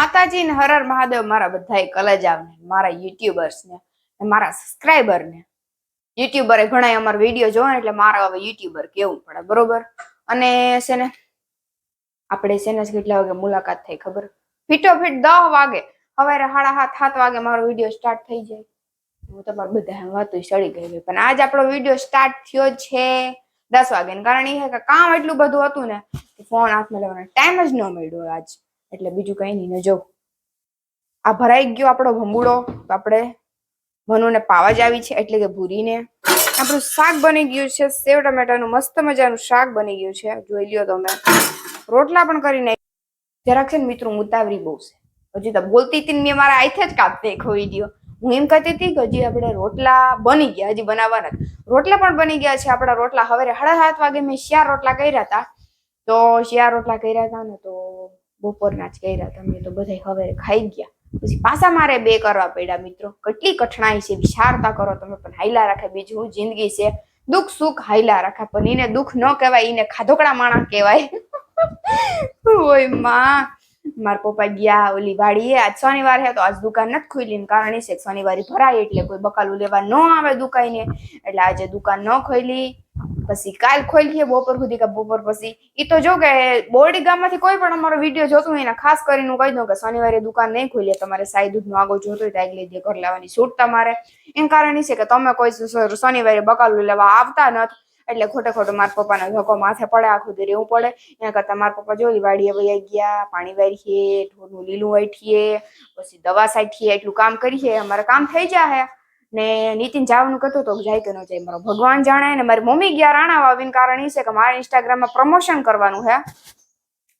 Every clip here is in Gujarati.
માતાજી ને હર હર મહાદેવ મારા બધા કલેજાવને, મારા યુટ્યુબર્સ ને ને મારા સબસ્ક્રાઈબર ને યુટ્યુબરે ઘણા અમારા વીડિયો જોવે એટલે મારા હવે યુટ્યુબર કેવું પડે, બરોબર? અને છે ને, આપણે છે ને કેટલા વાગે મુલાકાત થઈ ખબર? ફીટો ફીટ દહ વાગે. સવારે સાડા સાત સાત વાગે મારો વીડિયો સ્ટાર્ટ થઈ જાય. હું તમારે બધા વાતો સડી ગઈ પણ આજ આપણો વીડિયો સ્ટાર્ટ થયો છે દસ વાગે. કારણ એ કે કામ એટલું બધું હતું ને, કે ફોન હાથમાં લેવાનો ટાઈમ જ ન મળ્યો આજ. એટલે બીજું કઈ નહીં જો. આ ભરાઈ ગયો આપણો ભંબુડો તો આપણે મનુને પાવા જ આવી છે, એટલે કે ભૂરીને. આપણું શાક બની ગયું છે, સેવ ટમેટાનું મસ્ત મજાનું શાક બની ગયું છે. જોઈ લ્યો તમે. રોટલા પણ કરી જરાક છે ને મિત્રો મુતાવરી બહુ છે. હજી તો બોલતી હતી મેં મારા આઈથે જ કાપતે ખોઈ ગયો હું એમ કહેતી હતી કે હજી આપણે રોટલા બની ગયા, હજી બનાવવાના રોટલા પણ બની ગયા છે, આપણા રોટલા. હવે સાડા સાત વાગે મેં શિયાર રોટલા કર્યા હતા. તો શિયાર રોટલા કર્યા હતા ને તો બપોરના જ કર્યા તમે તો બધા હવે ખાઈ ગયા. પછી પાછા મારે બે કરવા પડ્યા મિત્રો. કેટલી કઠણાઈ છે, વિચારતા કરો તમે, પણ હાઈલા રાખે બીજું જિંદગી છે. દુઃખ સુખ હાઈલા રાખે, પણ એને દુઃખ ન કહેવાય, એને ખાધોકડા માણા કહેવાય. ઓયમાં. મારા પપ્પા ગયા ઓલી વાડીએ, આજ શનિવાર હે તો આજ દુકાન નથી ખુલી કારણ છે શનિવારે ભરાય એટલે કોઈ બકાલું લેવા ન આવે દુકાને એટલે આજે દુકાન ન ખોલી પછી કાલ ખોલી બપોર સુધી કે બપોર પછી. ઈ તો જો કે બોરડી ગામમાંથી કોઈ પણ અમારો વીડિયો જોતું હોય ખાસ કરીને કહી દઉં કે શનિવારે દુકાન નહીં ખોલીએ, તમારે સાઈ દૂધનો આગળ જોતો હોય તો આગળ દે ઘર લેવાની છૂટ તમારે. એમ કારણ એ છે કે તમે કોઈ શનિવારે બકાલું લેવા આવતા નથી, એટલે ખોટે ખોટો મારા પપ્પાનો ધક્કો માથે પડે, આખું દી રહેવું પડે. એના કરતા મારા પપ્પા જોઈ વાડીએ વૈયા ગયા, પાણી વારીએ, ઢોરનું લીલું વાટીએ પછી દવા સાઠીએ એટલું કામ કરીએ, અમારે કામ થઈ જાય ને નીતિન જવાનું કહેતો તો જાય કે ન જાય, મારો ભગવાન જાણે ને મારી મમ્મી ગયા રાણા વાવીને કારણ એ છે કે મારે ઇન્સ્ટાગ્રામમાં પ્રમોશન કરવાનું હે.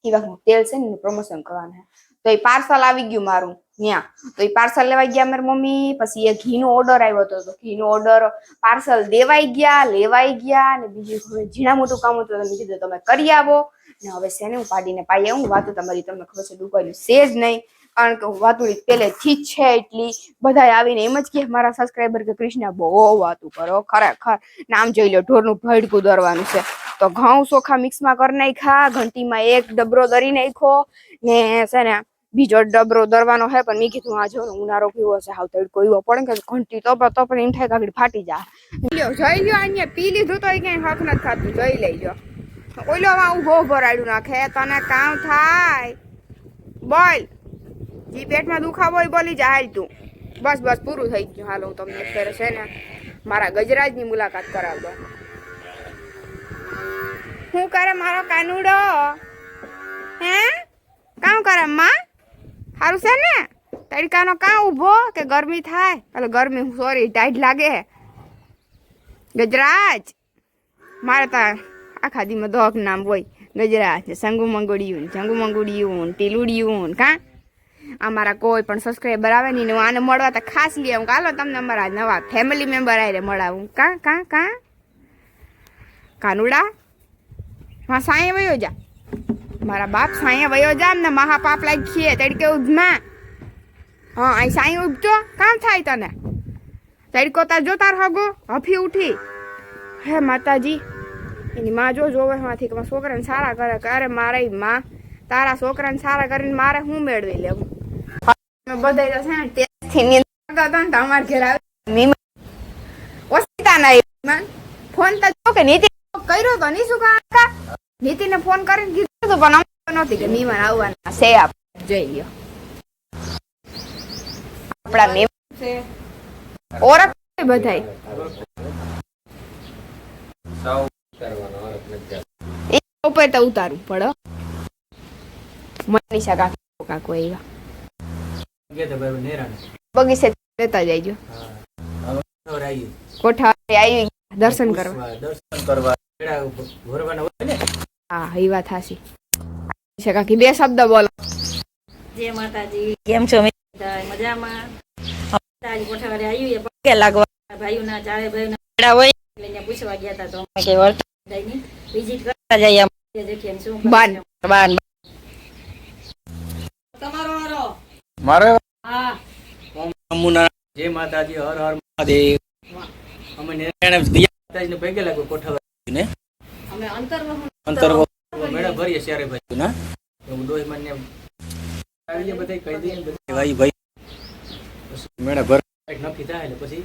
એ વખત તેલ છે ને પ્રમોશન કરવાનું હે. તો એ પાર્સલ આવી ગયું મારું ત્યાં તો એ પાર્સલ લેવા ગયા મારી મમ્મી, પછી એ ઘીનો ઓર્ડર આવ્યો હતો. તો ઘીનો ઓર્ડર પાર્સલ દેવાઈ ગયા, લેવાઈ ગયા ને બીજું હવે ઝીણા મોટું કામ હતું, તમે કીધું તમે કરી આવો. ને હવે શેને હું પાડીને પાઈ આવું? વાતો તમારી તમને ખબર છે દુકાન છે જ નહીં. કારણ કે હું વાતુડી પહેલેથી જ છે એટલી. બધા આવીને એમ જ કે મારા સબસ્ક્રાઈબર કે કૃષ્ણ, બહુ વાતું કરો, ખરેખર. નામ જોઈ લો, ઢોરનું ભડકું દરવાનું છે. તો ઘઉં ચોખા મિક્સમાં કરી નાખ્યા, ઘંટીમાં એક ડબરો દરી નાખ્યો, ને છે ને બીજો ડબરો દરવાનો હે પણ મેં કીધું, આ જો ઉનાળો કેવો છે હાવ તડકો એવો પડે કે ઘંટી તો તો પણ એમ થાય કે ફાટી જાય જોઈ લ્યો, અહીંયા પી લીધું તો ક્યાંય હક નથી ખાતું, જોઈ લેજો. આમાં ઊભો ઊભો રાડ્યું નાખે, તને કામ થાય. બોલ. જી, પેટમાં દુખાવો હોય બોલી જા, હાલ તું. બસ બસ, પૂરું થઈ ગયું. હાલો, હું તમને અત્યારે છે ને મારા ગજરાજની મુલાકાત કરાવજો હું કરે મારો કાનુડો? હે? કામ કરે, માં? સારું છે ને? તડકાનો કાં ઊભો કે ગરમી થાય? એટલે ગરમી સોરી ટાઈટ લાગે. ગજરાજ! મારે તો આખા દીમાં દોગ નામ હોય. ગજરાજ સંગુ મંગુડિયું જંગુ મંગુડિયું ટીલુડિયું, કાં? અમારા કોઈ પણ સબસ્ક્રાઈબર આવે ને હું આને મળવા તો ખાસ લઈ આવું કાલો તમને અમારા નવા ફેમિલી મેમ્બર આવીને મળાવું. કાં કાં કાં? કાનુડા? હા સાંયે વયો જા. મારા બાપ સાંયે વયો જા ને મહા પાપ લાગીએ. તડકે ઉધમાં હા, અહીં સાંય ઉભજો કામ થાય તને. તડકો તાર જો તાર હગો. હફી ઉઠી. હે માતાજી, એની માં જો જોવે માંથી કે મારા છોકરાને સારા કરે. કે અરે મારે માં, તારા છોકરાને સારા કરીને મારે હું મેળવી લેવું? બધા છે ને ટેસ્ટથી નિંદા કરતા ને તો અમારા ઘેર આવે મીમા ઓછીતા ના ઈમાન ફોન તો જો કે નીતિ કર્યો તો ની શું કા નીતિને ફોન કરીને કીધું તો પણ અમને નહોતી કે મીમાન આવવાના છે આપ જોઈ લ્યો. આપણા મેમ છે ઓળખ બધાય. એ ઉપર તો ઉતારવું પડે. મનીષા કાકા કાકો એવા બગીચે લેતા જઈજો કોઠા આવી દર્શન કરવા. દર્શન કરવા. હા એ વાત હાસી છે કાકી બે શબ્દ બોલો. જય માતાજી. કેમ છો? મજામાં? તાજ કોઠાવાડી આવ્યું એ પગે લાગવા? ભાઈઓના ચારે ભાઈઓના પેડા હોય. એટલે પૂછવા ગયા હતા તો અમે કે વર્તાની વિઝિટ કરતા જઈએ. બાન. બાન. તમારો મારે હા જય માતાજી હર હર મહાદેવ. અમે નારાયણ ભેગે લાગ્યો કોઠાવા ને અમે અંતર અંતર મેળા ભરીએ ચારે ભાઈ ના હું દોહી મને આવી બધાય કહી દઈએ ભાઈ ભાઈ. મેળા ભર નક્કી થાય એટલે પછી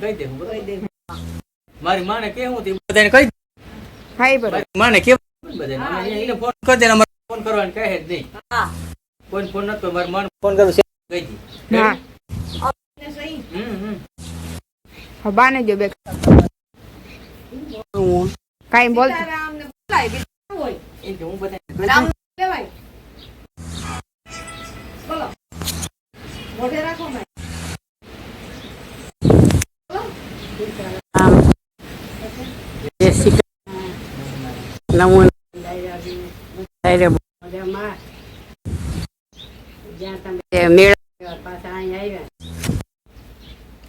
કહી દે બરાબર મારી માને કેવું તે બધાને કહી દે. હા એ બરોબર. માને કે બધાને એને ફોન કરી દે ફોન કરવાનું કહે જ નહીં. હા. કોઈ ફોન નતો માર મન ફોન કરું છે. કહી દે હા હમ હમ હા, બાને જો બે. કાઈ બોલ. કે હું રામ લેવાય બોલો મોઢે રાખો મેં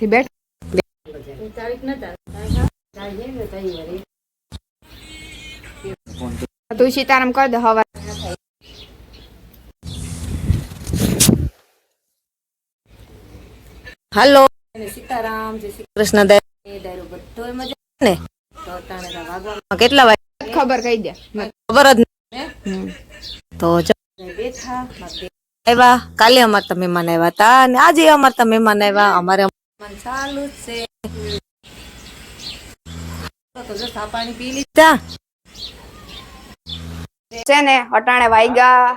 થી બેઠ. તું સીતારામ કર દે હવા. હાલો. સીતારામ જય શ્રી કૃષ્ણ દાય દાયરો બધો મજા ને? તો તાણે તો કેટલા વાગે ખબર કહી દે. ખબર જ નહીં તો જો બેઠા આવ્યા. કાલે અમાર તમે મહેમાન આવ્યા હતા અને આજે અમાર તમે મહેમાન આવ્યા. અમારે મહેમાન ચાલુ જ છે. તો જો ચા પાણી પી લીધા. છે ને અટાણે વાગ્યા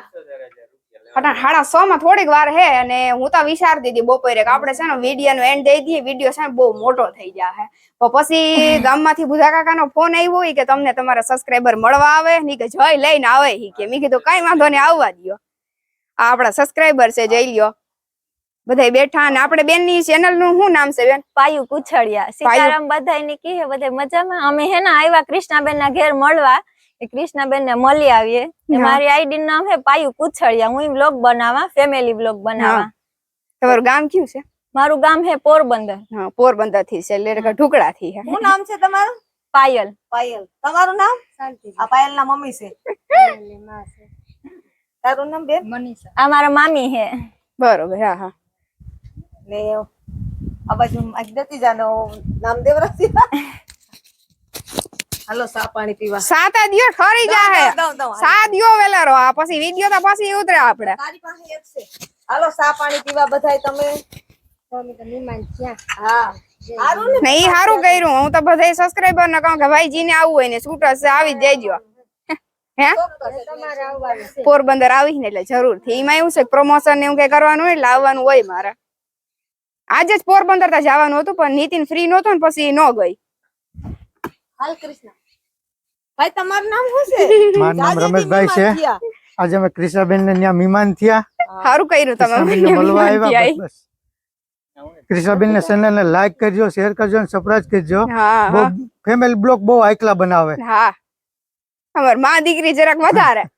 અટાણે સાડા સો માં થોડીક વાર હે અને હું તો વિચારતી હતી બપોરે કે આપણે છે ને વીડિયો નો એન્ડ દઈ દઈએ. વીડિયો છે ને બહુ મોટો થઈ જાય તો પછી ગામમાંથી ભૂધા કાકાનો ફોન આવ્યો કે તમને તમારા સબસ્ક્રાઈબર મળવા આવે? ની કે જય લઈને આવે કે. મેં કીધું કઈ વાંધો નહીં આવવા દ્યો. આ આપણા સબસ્ક્રાઈબર છે જઈ લ્યો. બધા બેઠા અને આપણે બેનની ચેનલનું શું નામ છે બેન? પાયુ કુછડિયા. સીતારામ બધા ની કી બધા મજામાં? અમે હે ને આવ્યા કૃષ્ણાબેન ના ઘેર મળવા. કૃષ્ણાબેન ને મળી આવીએ. મારી આઈડી નામ હે પાયુ કુછડિયા. હું વ્લોગ બનાવવા ફેમિલી વ્લોગ બનાવવા. તમારું ગામ કયું છે? મારું ગામ હે પોરબંદર. હા પોરબંદરથી છે એટલે કે ઢુકડા થી હે. શું નામ છે તમારું? પાયલ. પાયલ. તમારું નામ? આ પાયલ ના મમ્મી છે. તારું નામ બેન? આ મારા મામી હે. બરોબર હા હા. ને આ બાજુ જતી જાનો નામદેવ રસી હાલો સા પાણી પીવા સાત દિયો ઠરી જાહે સાત દિયો વેલારો આ પછી વિડિયો તો પછી ઉતરે આપણે તારી પાસે એક છે હાલો સા પાણી પીવા બધાય તમે હા સારું ને ને ઈ સારું કર્યું હું તો બધાય સબસ્ક્રાઇબર ને કહું કે ભાઈજી ને આવવું હોય ને શૂટર છે આવી જ દેજો હે પોરબંદર આવી ને એટલે જરૂરથી એમાં એવું છે પ્રમોશન ને એવું કઈ કરવાનું હોય એટલે આવવાનું હોય મારે આજે જ પોરબંદર તો જવાનું હતું પણ નીતિન ફ્રી નહોતો ને પછી ન ગઈ. હાલ કૃષ્ણ. ભાઈ તમારું નામ શું છે? મારું નામ જાજેથી રમેશભાઈ છે. મહેમાન થયા. આજે અમે ક્રિષાબેન ને ત્યાં મહેમાન થયા. સારું કર્યું તમે ક્રિષાબેન મને મળવા મહેમાનથી આવ્યા આઈ. બસ, બસ. ક્રિષાબેન ને ચેનલ ને લાઈક કરજો શેર કરજો અને સબસ્ક્રાઇબ કરજો. હા બહુ હા, ફેમિલી બ્લોગ બહુ આયકલા બનાવે. હા. અમારમાં દીકરી જરાક વધારે.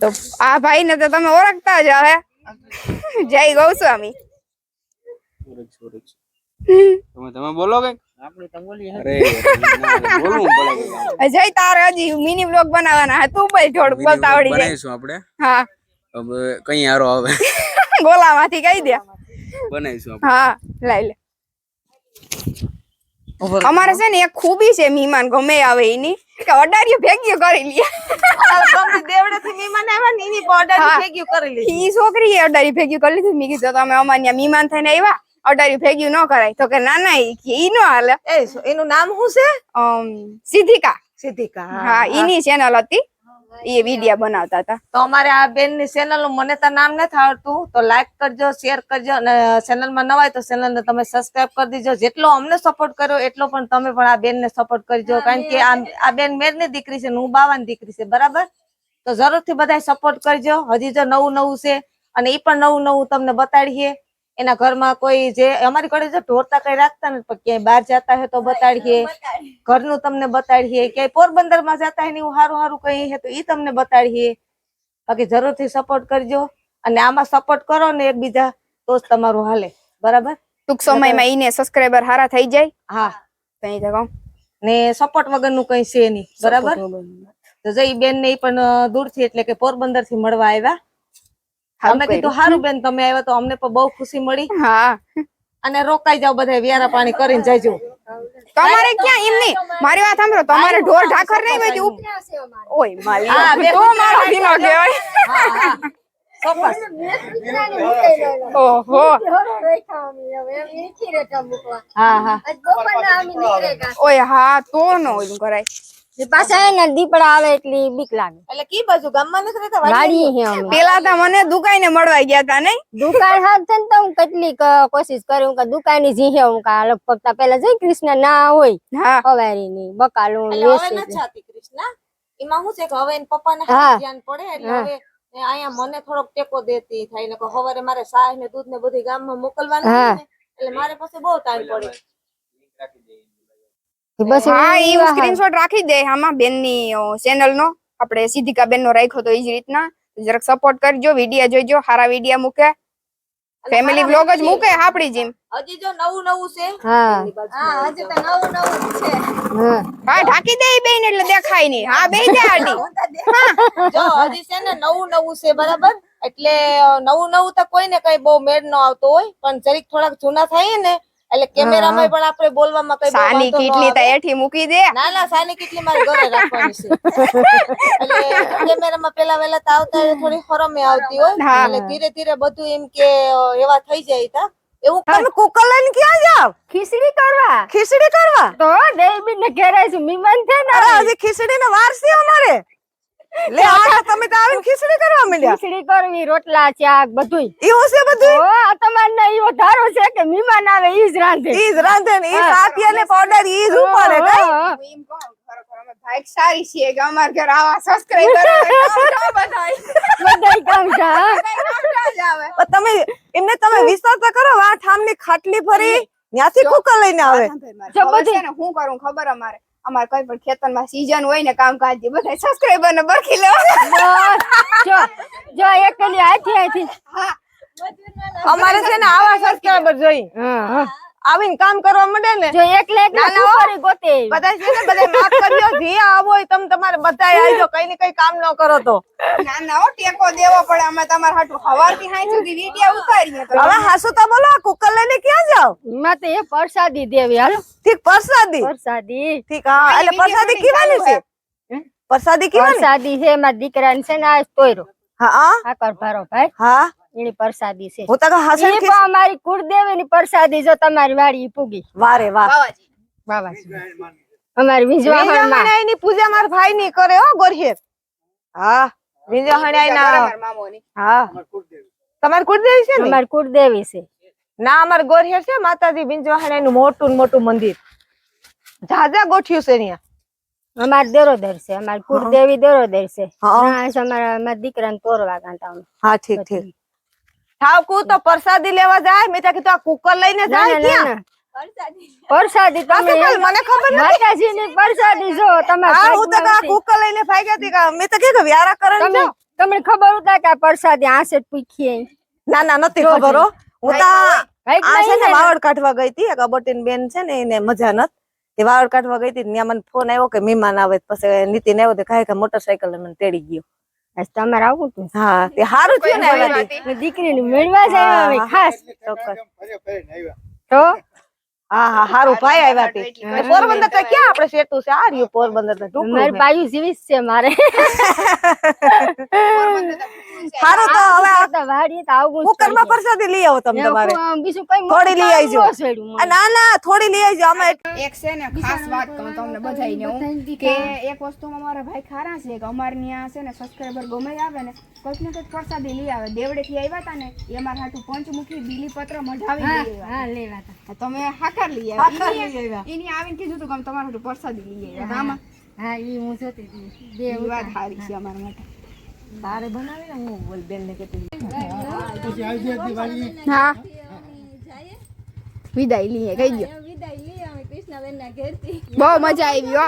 તો આ ભાઈ ને તો તમે ઓળખતા જ હવે જય ગૌસ્વામી તમે તમે બોલો તારે હજી મિની બ્લોગ બનાવવાના હે તું બોલ થોડુંક બોલતા આવડી જાય બનાવીશું આપણે? હા. હવે કઈ આવે. ગોલામાંથી કહી દે. બનાવીશું આપણે. હા લઈ લે. અમારે છે ને એક ખૂબી છે મહેમાન ગમે આવે એની. કે અડારીઓ ભેગીઓ કરી લે. તમને આવ્યા ને એની પર ભેગ્યું કરી લીધી. ઈ છોકરીએ અડારી ભેગી કરી લીધી. મેં કીધું તમે અમારે ત્યાં થઈને આવ્યા. અડારી ભેગી ન કરાય. તો કે ના ના ઈ નો હાલે. એ એનું નામ શું છે? સિદ્ધિકા. સિદ્ધિકા. હા ઈની ચેનલ હતી. એ વિડિયા બનાવતા હતા. તો અમારે આ બેનની ચેનલનું મને તો નામ નથી આવડતું. તો લાઈક કરજો શેર કરજો અને ચેનલમાં નવાય તો ચેનલ ને તમે સબસ્ક્રાઇબ કરી દીજો. જેટલો અમને સપોર્ટ કર્યો એટલો પણ તમે પણ આ બેન ને સપોર્ટ કરજો કારણ કે આ આ બેન મેરની દીકરી છે હું બાવાની દીકરી છે. બરાબર? તો જરૂરથી બધા સપોર્ટ કરજો. હજી જો નવું નવું છે અને ઈ પણ નવું નવું તમને બતાડીએ. એના ઘરમાં કોઈ જે અમારી ઘરે જો ઢોરતા કઈ રાખતા ને પણ ક્યાંય બહાર જતા હોય તો બતાડીએ. ઘરનું તમને બતાડીએ. ક્યાંય પોરબંદરમાં જતા હોય ને એવું સારું સારું કઈ હે તો ઈ તમને બતાડીએ. બાકી જરૂરથી સપોર્ટ કરજો અને આમાં સપોર્ટ કરો ને એકબીજા તો જ તમારું હાલે. બરાબર? ટૂંક સમયમાં એને સબસ્ક્રાઇબર હારા થઈ જાય. હા. કઈ તો ને સપોર્ટ વગરનું કઈ છે નહીં. બરાબર? તો જઈ બેન ને પણ દૂરથી એટલે કે પોરબંદરથી મળવા આવ્યા. અમે કીધું સારું બેન તમે આવ્યા તો અમને પણ બહુ ખુશી મળી. હા. અને રોકાઈ જાવ બધા વ્યારા પાણી કરીને જજો. તમારે ક્યાં એમની મારી વાત સાંભળો તમારે ઢોર ઢાખર નહીં હોય તો ઓય માલી હા, તો મારો ધીનો કહેવાય. ઓહો. હા હા. ઓય હા તો ન ઓલું કરાય. પાછા એને દીપડા આવે એટલી બીક લાગે. એટલે કી બાજુ? ગામમાં નથી રહેતા? વાડી હે પેલા તો મને મળવા ગયા નહીં. હાથ છે ને તો હું કેટલીક કોશિશ કરી હું કે જી કા પેલા જઈ કૃષ્ણ ના હોય. હા. હવારી ની બકાલું હવે જાતી એમાં શું છે કે હવે એના હા. ધ્યાન પડે એટલે હવે અહીંયા મને થોડોક ટેકો દેતી થાય. ને સવારે મારે સાહ ને દૂધ ને બધી ગામમાં મોકલવાનું. એટલે મારે પાસે બહુ ટાઈમ પડે. બસ હા વાહ. સ્ક્રીનશોટ રાખી દે આમાં બેનની ચેનલ નો આપણે સિદ્ધિકા બેન નો રાખ્યો તો એ જ રીતના. જરાક સપોર્ટ કરજો વીડિયો જોઈજો સારા વીડિયો મૂકે. ફેમિલી વ્લોગ બ્લોગ જ મૂકે આપડી જીમ. હજી જો નવું નવું છે. હા. એની બાજુમાં નવું જાઓ. હા. હા ઢાંકી દે બેન એટલે દેખાય નહીં હા બે દે આડી. જો હજી છે ને નવું નવું છે બરાબર? એટલે નવું નવું તો કોઈને કઈ બહુ મેળ ન આવતો હોય. પણ જરીક થોડાક જૂના થાય ને એટલે કેમેરામાં પણ આપણે બોલવામાં કઈ સાની કીટલી તો એઠી મૂકી દે. ના ના સાની કેટલી મારે ઘરે રાખવાની છે. એટલે કેમેરામાં પેલા વેલા તો આવતા થોડી ફરમે આવતી હોય. એટલે ધીરે ધીરે બધું એમ કે એવા થઈ જાય તા. એવું તમે કુકલન ક્યાં જાવ ખીચડી કરવા? ખીચડી કરવા? તો દેવી ને ઘેરાય છે મીમાન છે ને આજે ખીચડી ને વાર છે અમારે. લે આ તમે તો આવીને ખીચડી કરવા મળ્યા ખીચડી કરવી રોટલા ચાક બધું એવું છે બધું ઓ આ તમારને ઈવો ધારો છે કે મહેમાન આવે ઈ જ રાંધે. ઈ જ રાંધે ને ઈ સાતિયા ને પાવડર ઈ જ ઉપાડે કઈ? એમ કહું, ભાઈક સારી છીએ કે અમાર ઘર આવા સબસ્ક્રાઇબર બધાય. કામ છે હા. જ આવે. પણ તમે એમને તમે વિશ્વાસ તો કરો આ ઠામની ખાટલી ફરી ત્યાંથી કુકર લઈને આવે. જો બધે. હું કરું ખબર અમારે. અમારે કઈ પણ ખેતરમાં સીઝન હોય ને કામકાજ જે બધા સબસ્ક્રાઇબર ને બરખી લેવા. બસ, જો જો એકલી આથી આથી અમારે છે ને આવા સબસ્ક્રાઇબર જોઈ. હા હા. આવીને કામ કરવા માંડે ને જો એકલે એકલે ના, ના, હો. કુકરી ગોતે. બધા છે ને બધા માફ કરજો જે આવો હોય તમે તમારે બધા આવજો કઈ ને કઈ કામ ન કરો તો. ના ના હો ટેકો દેવો પડે. અમે તમાર હાટુ હવારથી હાઈ સુધી વિડિયો ઉતારીએ તો. હવે હાસુ તો બોલો આ કુકર લઈને ક્યાં જાવ એમાં તો એ પ્રસાદી દેવી હાલો. ઠીક પ્રસાદી? પ્રસાદી. ઠીક હા એટલે પ્રસાદી કીવાની છે? પ્રસાદી કીવાની? પ્રસાદી છે મારા દીકરાને છે ને આ તોયરો. હા? હા આકર ભારો ભાઈ. હા? એની પ્રસાદી છે. હું તો હાસુ ઈ અમારી કુળદેવી ની પ્રસાદી જો તમારી વાડી પૂગી. વારે વાહ. બાવાજી અમારી વિજવાહણમાં ની પૂજા મારા ભાઈ ની કરે હો ગોરહેર હા વિંજોહણાઈ ના હા. તમારે કુળદેવી છે ને? અમારી કુળદેવી છે. ના અમારે ગોરહેર છે માતાજી વિંજોહણાઈ નું મોટું ને મોટું મંદિર. જાજા ગોઠ્યું છે અહીંયા. અમાર દેરોદર છે અમારે કુળદેવી દેરોદર છે. છે અમારા અમારા દીકરાને તોરવા અમે. હા ઠીક ઠીક. ઠાવકુ તો પ્રસાદી લેવા જાય મેં કીધું આ કુકર લઈને જાય ક્યાં? ના. તમે મને ખબર નથી. માતાજી ની પ્રસાદી જો તમે હા હું તો આ કુકર લઈને ભાગ્યા હતી કા મેં તો કીધું વ્યારા કરણ તમે તમને ખબર હતા કે આ પ્રસાદી આસે પૂછીએ. ના ના નથી ખબર હો. હું તો આ છે ને વાવડ કાઢવા ગઈ હતી એક અબટીન બેન છે ને એને મજા નત એ વાવડ કાઢવા ગઈ હતી ત્યાં મને ફોન આવ્યો કે મહેમાન આવે પછી નીતિન આવ્યો તો કાંઈ કે મોટરસાયકલ મને તેડી ગયો. આજ તમારે આવું હતું. હા તે સારું થયું ને દીકરીને મળવા. ખાસ. ચોક્કસ. તો? હા હા સારું ભાઈ આવ્યા તે. પોરબંદર તો ક્યાં આપણે સેટું છે? આ રહ્યું પોરબંદર તો મારી બાયુ જેવી છે મારે. સારું તો હવે આ તો આવું જ કુકરમાં પડશે. લઈ આવો તમે તમારે બીજું કઈ થોડી લઈ આવજો. ન છોડ્યું મને. આ ના ના થોડી લઈ આવજો. અમે એક છે ને ખાસ વાત કહું તમને બધાયને હું કે એક વસ્તુમાં મારા ભાઈ ખારા છે કે અમારે ત્યાં છે ને સબસ્ક્રાઇબર ગમે આવે ને કોઈક ને કોઈક પ્રસાદી લઈ આવે. દેવડે થી આવ્યા હતા ને એ અમારા હાટુ પંચમુખી બીલીપત્ર મઢાવી હા લેવા. તમે હાકર આવ્યા. લઈ આવ્યા. એની આવીને કીધું તું કે તમારા હાટુ પ્રસાદી લઈ આવ્યા આમાં હા એ હું જોતી હતી. બે વાત સારી છે અમારા માટે. તારે બનાવીને હું બોલ બેન ને કેતી હા વિદાય લઈએ કહી દો વિદાય લઈએ અમે કૃષ્ણાબેનના ના ઘેરથી બહુ મજા આવી. હો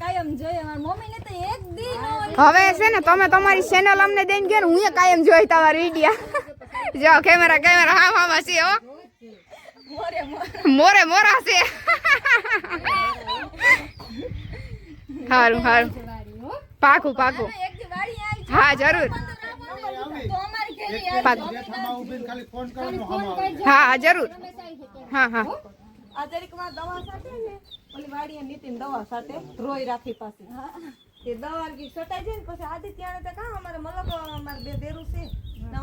કાયમ જોઈએ. અમારા મમ્મીને તો એક દી ન ઓલી હવે છે ને તમે તમારી ચેનલ અમને દઈને ગયો હું કાયમ જોઈ તમારી વિડીયા. જો કેમેરા કેમેરા હા હા છે હો. મોરે મોરા છે. સારું સારું પાકું પાકું. એક દી વાડી આવી છે. હા જરૂર. હા હા જરૂર. હા હા. આ દવા સાથે ને ઓલી વાડીએ નીતિન દવા સાથે રોય રાખી પાસે તે દવા કી સટાઈ જાય ને પછી આદિ ત્યાં તો કાં અમારે મલક અમારે બે દેરું છે.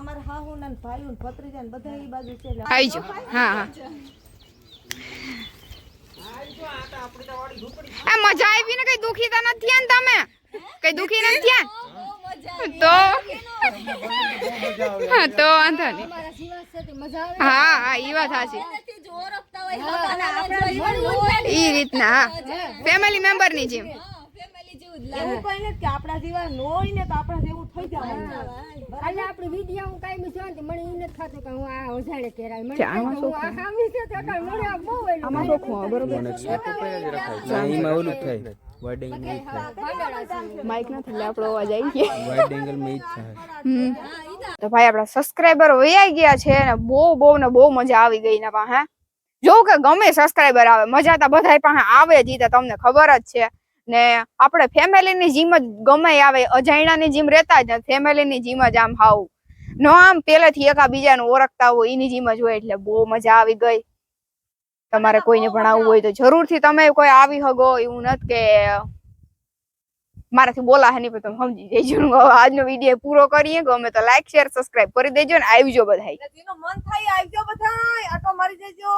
અમારે હાહુ ને ભાઈઓ ને ભત્રીજા ને બધા એ બાજુ છે એટલે આવજો હા હા. આ મજા આવી ને કઈ દુખી તો નથી ને તમે? કઈ દુખી નથી થયા? તો? હા, તો વાંધો નહીં. હા હા એ વાત સાચી. ઈ રીતના હા. ફેમિલી મેમ્બરની જેમ. એવું કઈ કે આપણા જેવા ન હોય ને તો આપણા જેવું થઈ જાય. એટલે આપણે વીડિયો હું કાંઈ જોઉં ને મને ઈ નથી થતું કે હું આ ઓઝાડે કેરાય. મને આમાં થાય કે હું આ ખામી છે તો કાંઈ મને આ બહુ એલું આમાં શોખું બરોબર. એમાં ઓલું થાય. વાઇડ એંગલમાં થાય. માઇક નથી એટલે આપણો અવાજ આવી ગયા. વાઇડ એંગલમાં થાય તો ભાઈ આપણા સબસ્ક્રાઇબર વૈયા ગયા છે ને બહુ બહુ ને બહુ મજા આવી ગઈ ને પાસે જો કે ગમે સબસ્ક્રાઇબર આવે મજા તો બધાય પાસે આવે જ ઈ તો તમને ખબર જ છે. ને આપણે ફેમિલીની જીમ જ ગમે આવે અજાણ્યાની જીમ રહેતા જ ફેમિલીની જીમ જ આમ હાવ. નો આમ પેલેથી એકા બીજાને ઓળખતા હોય એની જીમ જ હોય એટલે બહુ મજા આવી ગઈ. તમારે કોઈને ભણાવવું હોય તો જરૂરથી તમે કોઈ આવી હગો એવું નથી કે મારાથી બોલા હે નહીં પણ તમે સમજી દેજો આજનો વીડિયો પૂરો કરીએ ગમે તો લાઈક શેર સબસ્ક્રાઇબ કરી દેજો ને આવજો બધા મન થાય આવજો બધા આટો મારી જજો